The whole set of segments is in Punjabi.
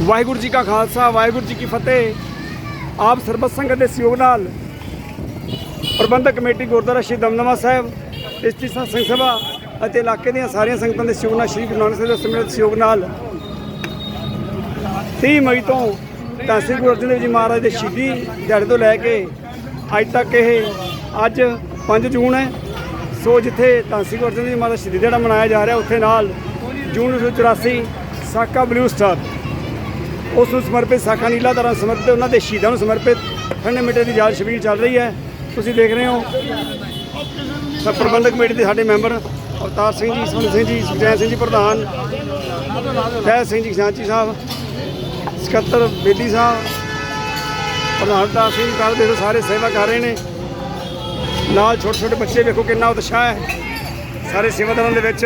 ਵਾਹਿਗੁਰੂ ਜੀ ਕਾ ਖਾਲਸਾ, ਵਾਹਿਗੁਰੂ ਜੀ ਕੀ ਫਤਿਹ। ਆਪ ਸਰਬਤ ਸੰਗਤ ਦੇ ਸਹਿਯੋਗ ਨਾਲ ਪ੍ਰਬੰਧਕ ਕਮੇਟੀ ਗੁਰਦੁਆਰਾ ਸ਼੍ਰੀ ਦਮਦਮਾ ਸਾਹਿਬ ਇਸਤੀ ਸਿੰਘ ਸਭਾ ਅਤੇ ਇਲਾਕੇ ਦੀਆਂ ਸਾਰੀਆਂ ਸੰਗਤਾਂ ਦੇ ਸਹਿਯੋਗ ਨਾਲ ਸ਼੍ਰੀ ਗੁਰੂ ਨਾਨਕ ਸਾਹਿਬ ਦੇ ਸਮੇਤ ਸਹਿਯੋਗ ਨਾਲ 30 ਮਈ ਤੋਂ ਤਾਂ ਸ੍ਰੀ ਗੁਰੂ ਅਰਜਨ ਦੇਵ ਜੀ ਮਹਾਰਾਜ ਦੇ ਸ਼ਹੀਦੀ ਦਿਹਾੜੇ ਤੋਂ ਲੈ ਕੇ ਅੱਜ ਤੱਕ ਇਹ ਅੱਜ 5 ਜੂਨ ਹੈ। ਸੋ ਜਿੱਥੇ ਤਾਂ ਸ੍ਰੀ ਗੁਰੂ ਅਰਜਨ ਦੇਵ ਜੀ ਮਹਾਰਾਜ ਦਾ ਸ਼ਹੀਦੀ ਦਿਹਾੜਾ ਮਨਾਇਆ ਜਾ ਰਿਹਾ, ਉੱਥੇ ਨਾਲ ਜੂਨ 1984 ਸਾਕਾ ਬਲੂ ਸਟਾਰ। ਉਸ ਨੂੰ ਸਮਰਪਿਤ ਸਾਖਾ ਨੀਲਾ ਦਰਾਂ ਸਮਰਪਿਤ, ਉਹਨਾਂ ਦੇ ਸ਼ਹੀਦਾਂ ਨੂੰ ਸਮਰਪਿਤ ਠੰਡੇ ਮਿੱਟੇ ਦੀ ਯਾਦ ਸ਼ਬੀਲ ਚੱਲ ਰਹੀ ਹੈ। ਤੁਸੀਂ ਦੇਖ ਰਹੇ ਹੋ ਪ੍ਰਬੰਧਕ ਕਮੇਟੀ ਦੇ ਸਾਡੇ ਮੈਂਬਰ ਅਵਤਾਰ ਸਿੰਘ ਜੀ ਸੋਹਣ ਸਿੰਘ ਜੀ, ਸੁਖਜੈਨ ਸਿੰਘ ਜੀ ਪ੍ਰਧਾਨ, ਜੈ ਸਿੰਘ ਜੀ ਖਜ਼ਾਨਚੀ ਸਾਹਿਬ, ਸਕੱਤਰ ਬੇਦੀ ਸਾਹਿਬ, ਪ੍ਰਧਾਨ ਦਾ ਸਿੰਘ ਕਾਲ ਦੇ ਸਾਰੇ ਸੇਵਾ ਕਰ ਰਹੇ ਨੇ। ਨਾਲ ਛੋਟੇ ਛੋਟੇ ਬੱਚੇ ਵੇਖੋ ਕਿੰਨਾ ਉਤਸ਼ਾਹ ਹੈ, ਸਾਰੇ ਸੇਵਾਦਾਰਾਂ ਦੇ ਵਿੱਚ।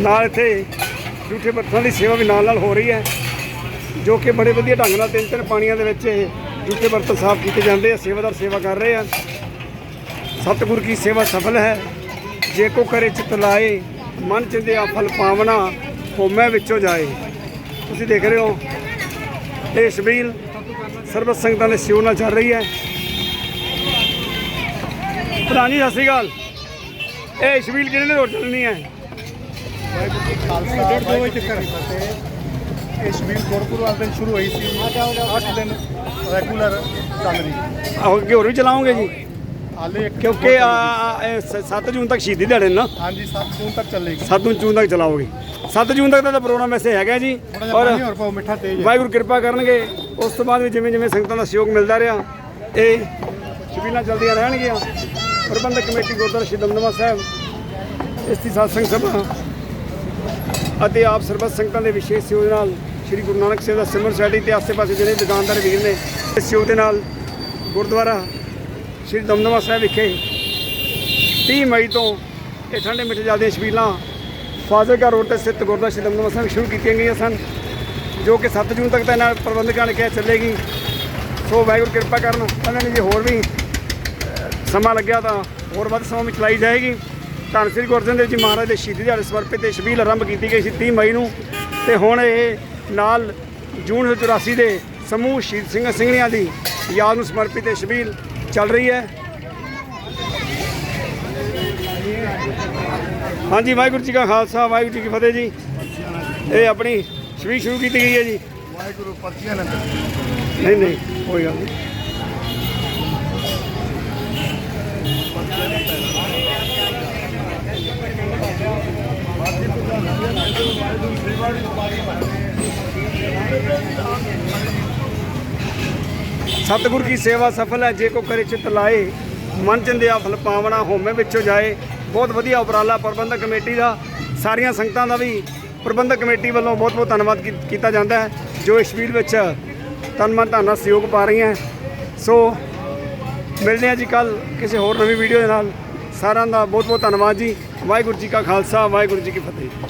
ਨਾਲ ਇੱਥੇ ਝੂਠੇ ਪੱਥਰਾਂ ਦੀ ਸੇਵਾ ਵੀ ਨਾਲ ਨਾਲ ਹੋ ਰਹੀ ਹੈ। ਜੋ ਕਿ ਬੜੇ ਵਧੀਆ ਢੰਗ ਨਾਲ ਤਿੰਨ ਤਿੰਨ ਪਾਣੀਆਂ ਦੇ ਵਿੱਚ ਇਹ ਝੂਠੇ ਬਰਤਨ ਸਾਫ਼ ਕੀਤੇ ਜਾਂਦੇ ਆ, ਸੇਵਾਦਾਰ ਸੇਵਾ ਕਰ ਰਹੇ ਆ। ਸਤਿਗੁਰ ਕੀ ਸੇਵਾ ਸਫਲ ਹੈ। ਜੇ ਕੋ ਕਰੇ ਚਿਤ ਲਾਏ, ਮਨ ਚਿੰਦੇ ਆ ਫਲ ਪਾਵਨਾ ਹੋਮੈ ਵਿੱਚੋਂ ਜਾਏ। ਤੁਸੀਂ ਦੇਖ ਰਹੇ ਹੋ, ਇਹ ਸ਼ਬੀਲ ਸਰਬਤ ਸੰਗਤਾਂ ਦੇ ਸਿਓ ਨਾਲ ਚੱਲ ਰਹੀ ਹੈ। ਪ੍ਰਧਾਨ ਸਤਿ ਸ਼੍ਰੀ ਅਕਾਲ। ਇਹ ਸ਼ਬੀਲ ਕਿਹਨੇ ਨੇ ਰੋਟ ਚੱਲਣੀ ਹੈ ਖਾਲਸਾ ਡੇਢ ਦੋ ਵਜੇ ਤੱਕ ਇਹ ਸ਼ਬੀਲ ਗੁਰਪੁਰ ਵਾਲੇ ਦਿਨ ਸ਼ੁਰੂ ਹੋਈ ਸੀ। 8 ਦਿਨ ਰੈਗੂਲਰ ਚੱਲ ਰਹੀ ਅੱਗੇ ਹੋਰ ਵੀ ਚਲਾਉਂਗੇ ਜੀ? ਹਾਲੇ ਕਿਉਂਕਿ 7 ਜੂਨ ਤੱਕ ਸ਼ਹੀਦੀ ਦਿਹਾੜੇ ਨੇ ਹਾਂਜੀ 7 ਜੂਨ ਤੱਕ ਚੱਲੇਗੀ। 7 ਜੂਨ ਤੱਕ ਚਲਾਓਗੇ। 7 ਜੂਨ ਤੱਕ ਦਾ ਪ੍ਰੋਗਰਾਮ ਵੈਸੇ ਹੈਗਾ ਜੀ। ਔਰ ਵਾਹਿਗੁਰੂ ਕਿਰਪਾ ਕਰਨਗੇ। ਉਸ ਤੋਂ ਬਾਅਦ ਵੀ ਜਿਵੇਂ ਜਿਵੇਂ ਸੰਗਤਾਂ ਦਾ ਸਹਿਯੋਗ ਮਿਲਦਾ ਰਿਹਾ ਇਹ ਛਬੀਲਾਂ ਚੱਲਦੀਆਂ ਰਹਿਣਗੀਆਂ। ਪ੍ਰਬੰਧਕ ਕਮੇਟੀ ਗੁਰਦੁਆਰਾ ਸ਼੍ਰੀ ਦਮਦਮਾ ਸਾਹਿਬ ਇਸ ਦੀ ਸਾਧ ਸਭਾ ਅਤੇ ਆਪ ਸਰਬੱਤ ਸੰਗਤਾਂ ਦੇ ਵਿਸ਼ੇਸ਼ ਸਹਿਯੋਗ ਨਾਲ ਸ਼੍ਰੀ ਗੁਰੂ ਨਾਨਕ ਸਾਹਿਬ ਦਾ ਸਿਮਰਨ ਸੋਸਾਇਟੀ ਤੇ ਆਸੇ-ਪਾਸੇ ਜਿਹੜੇ ਦੁਕਾਨਦਾਰ ਵੀਰ ਨੇ, ਇਸ ਸਹਿਯੋਗ ਦੇ ਨਾਲ ਗੁਰਦੁਆਰਾ ਸ਼੍ਰੀ ਦਮਦਮਾ ਸਾਹਿਬ ਵਿਖੇ 30 ਮਈ ਤੋਂ ਇਹ ਠੰਡੇ ਮਿੱਠੇ ਜਲ ਦੀਆਂ ਛਬੀਲਾਂ ਫਾਜ਼ਿਲਕਾ ਰੋਡ ਤੇ ਸਥਿਤ ਗੁਰਦੁਆਰਾ ਸ਼੍ਰੀ ਦਮਦਮਾ ਸਾਹਿਬ ਸ਼ੁਰੂ ਕੀਤੀਆਂ ਗਈਆਂ ਸਨ, ਜੋ ਕਿ 7 ਜੂਨ ਤੱਕ ਤਾਂ ਇਹਨਾਂ ਪ੍ਰਬੰਧਕਾਂ ਨੇ ਕਿਹਾ ਚੱਲੇਗੀ। ਸੋ ਵਾਹਿਗੁਰੂ ਕਿਰਪਾ ਕਰਨ, ਉਹਨਾਂ ਨੇ ਜੇ ਹੋਰ ਵੀ ਸਮਾਂ ਲੱਗਿਆ ਤਾਂ ਹੋਰ ਵੱਧ ਸਮਾਂ ਵਿੱਚ ਚਲਾਈ ਜਾਏਗੀ। ਧੰਨ ਸ੍ਰੀ ਗੁਰੂ ਅਰਜਨ ਦੇਵ ਜੀ ਮਹਾਰਾਜ ਦੇ ਸ਼ਹੀਦੀ ਦਿਹਾੜੇ ਸਮਰਪਿਤ ਇਹ ਛਬੀਲ ਆਰੰਭ ਕੀਤੀ ਗਈ ਸੀ 30 ਮਈ ਨੂੰ ਤੇ ਹੁਣ ਇਹ ਨਾਲ ਜੂਨ 84 ਦੇ ਸਮੂਹ ਸ਼ਹੀਦ ਸਿੰਘ ਸਿੰਘਣੀਆਂ ਦੀ ਯਾਦ ਨੂੰ ਸਮਰਪਿਤ ਇਹ ਛਬੀਲ ਚੱਲ ਰਹੀ ਹੈ। ਹਾਂਜੀ ਵਾਹਿਗੁਰੂ ਜੀ ਕਾ ਖਾਲਸਾ ਵਾਹਿਗੁਰੂ ਜੀ ਕੀ ਫਤਿਹ ਜੀ। ਇਹ ਆਪਣੀ ਛਬੀਲ ਸ਼ੁਰੂ ਕੀਤੀ ਗਈ ਹੈ ਜੀ। ਵਾਹਿਗੁਰੂ ਪਰਚੀਆਂ ਨੰਦ ਨਹੀਂ ਨਹੀਂ ਕੋਈ ਗੱਲ ਨਹੀਂ। ਸਤਿਗੁਰ ਕੀ ਸੇਵਾ ਸਫਲ ਹੈ, ਜੇ ਕੋ ਕਰੇ ਚਿਤ ਲਾਏ, ਮਨ ਚੰਦਿਆ ਫਲ ਪਾਵਣਾ, ਹੋਮੇ ਵਿੱਚੋਂ ਜਾਏ। ਬਹੁਤ ਵਧੀਆ ਉਪਰਾਲਾ ਪ੍ਰਬੰਧਕ ਕਮੇਟੀ ਦਾ। ਸਾਰੀਆਂ ਸੰਗਤਾਂ ਦਾ ਵੀ ਪ੍ਰਬੰਧਕ ਕਮੇਟੀ ਵੱਲੋਂ ਬਹੁਤ ਬਹੁਤ ਧੰਨਵਾਦ ਕੀ- ਕੀਤਾ ਜਾਂਦਾ ਹੈ, ਜੋ ਇਸ ਵੀਰ ਵਿੱਚ ਤਨ ਮਨ ਧਨ ਨਾਲ ਸਹਿਯੋਗ ਪਾ ਰਹੀਆਂ ਸੋ ਮਿਲਦੇ ਹਾਂ ਜੀ ਕੱਲ ਕਿਸੇ ਹੋਰ ਨਵੀਂ ਵੀਡੀਓ ਦੇ ਨਾਲ। ਸਾਰਿਆਂ ਦਾ ਬਹੁਤ ਬਹੁਤ ਧੰਨਵਾਦ ਜੀ। ਵਾਹਿਗੁਰੂ ਜੀ ਕਾ ਖਾਲਸਾ, ਵਾਹਿਗੁਰੂ ਜੀ ਕੀ ਫਤਿਹ।